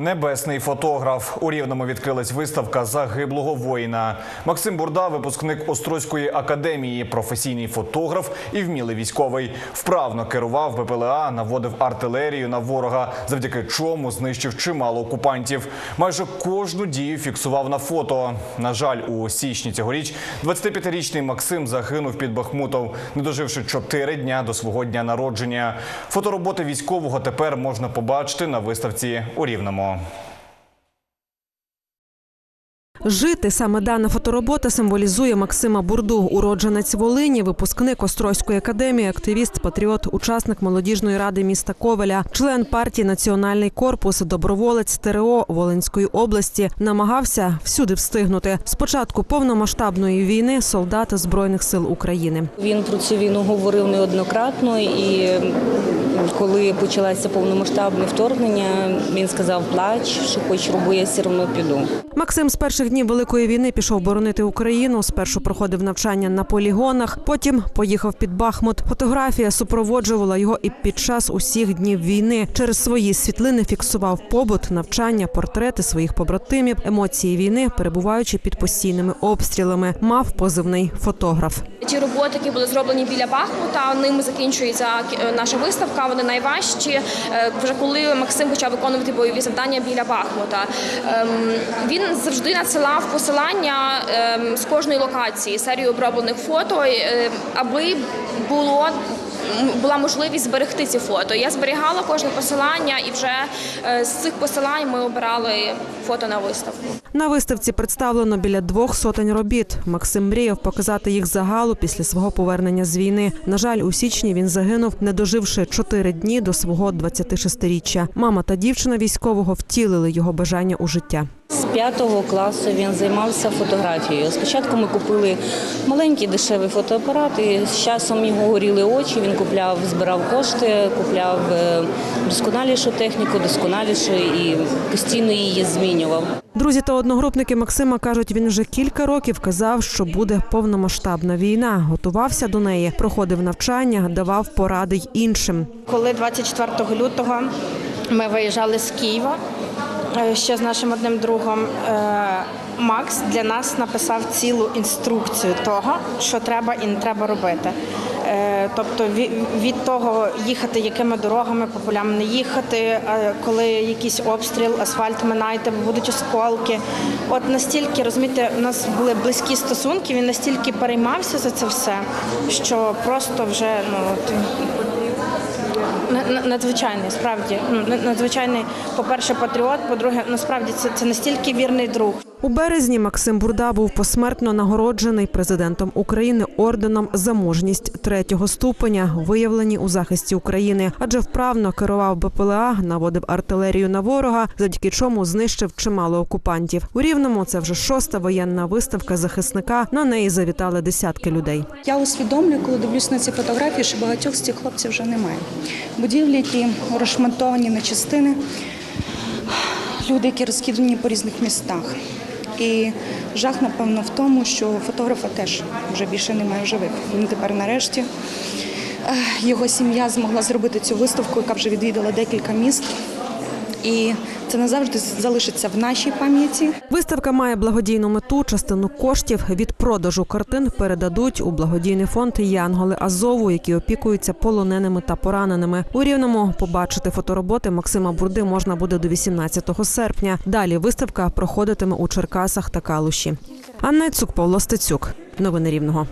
Небесний фотограф у рівному відкрилась виставка загиблого воїна. Максим Бурда, випускник Острозької академії, професійний фотограф і вмілий військовий. Вправно керував БПЛА, наводив артилерію на ворога, завдяки чому знищив чимало окупантів. Майже кожну дію фіксував на фото. На жаль, у січні цьогоріч 25-річний Максим загинув під Бахмутом, не доживши 4 дня до свого дня народження. Фотороботи військового тепер можна побачити на виставці у Рівному. all. Жити саме дана фоторобота символізує Максима Бурду, уродженець Волині, випускник Острозької академії, активіст, патріот, учасник молодіжної ради міста Ковеля, член партії Національний корпус, доброволець ТРО Волинської області. Намагався всюди встигнути. Спочатку повномасштабної війни солдат збройних сил України. Він про цю війну говорив неоднократно, і коли почалося повномасштабне вторгнення, він сказав плач, що хоч роби, я все одно піду. Максим з перших днів великої війни пішов боронити Україну. Спершу проходив навчання на полігонах, потім поїхав під Бахмут. Фотографія супроводжувала його і під час усіх днів війни. Через свої світлини фіксував побут, навчання, портрети своїх побратимів, емоції війни, перебуваючи під постійними обстрілами. Мав позивний фотограф. Ті роботи, які були зроблені біля Бахмута, ними закінчується е, наша виставка. Вони найважчі. Е, Вже коли Максим почав виконувати бойові завдання біля Бахмута, Ем, він завжди надсилав посилання ем, з кожної локації, серію оброблених фото, е, аби було. Була можливість зберегти ці фото. Я зберігала кожне посилання, і вже е, з цих посилань ми обирали фото на виставку. На виставці представлено біля двох сотень робіт. Максим мріяв показати їх загалу після свого повернення з війни. На жаль, у січні він загинув, не доживши чотири дні до свого 26-річчя. Мама та дівчина військового втілили його бажання у життя. З п'ятого класу він займався фотографією. Спочатку ми купили маленький дешевий фотоапарат, і з часом його горіли очі. Він купляв, збирав кошти, купляв е, досконалішу техніку, досконалішу і постійно її змінював. Друзі та одногрупники Максима кажуть, він вже кілька років казав, що буде повномасштабна війна. Готувався до неї, проходив навчання, давав поради й іншим. Коли 24 лютого ми виїжджали з Києва е, ще з нашим одним другом, е, Макс для нас написав цілу інструкцію того, що треба і не треба робити. Тобто ві- від того їхати, якими дорогами по полям не їхати, коли якийсь обстріл, асфальт минайте, будуть осколки. От настільки розумієте, у нас були близькі стосунки. Він настільки переймався за це все, що просто вже ну Надзвичайний, справді ну надзвичайний. По-перше, патріот. По-друге, насправді це, це настільки вірний друг. У березні Максим Бурда був посмертно нагороджений президентом України орденом за мужність третього ступеня, виявлені у захисті України, адже вправно керував БПЛА, наводив артилерію на ворога, завдяки чому знищив чимало окупантів. У рівному це вже шоста воєнна виставка захисника. На неї завітали десятки людей. Я усвідомлюю, коли дивлюсь на ці фотографії, що багатьох з цих хлопців вже немає. Будівлі, які розшматовані на частини, люди, які розкидані по різних містах. І жах, напевно, в тому, що фотографа теж вже більше немає в живих. Він тепер нарешті. е, Його сім'я змогла зробити цю виставку, яка вже відвідала декілька міст. І це назавжди залишиться в нашій пам'яті. Виставка має благодійну мету. Частину коштів від продажу картин передадуть у благодійний фонд Янголи Азову, які опікуються полоненими та пораненими. У рівному побачити фотороботи Максима Бурди можна буде до 18 серпня. Далі виставка проходитиме у Черкасах та Калуші. Анна Цук, Павло Стецюк. Новини Рівного.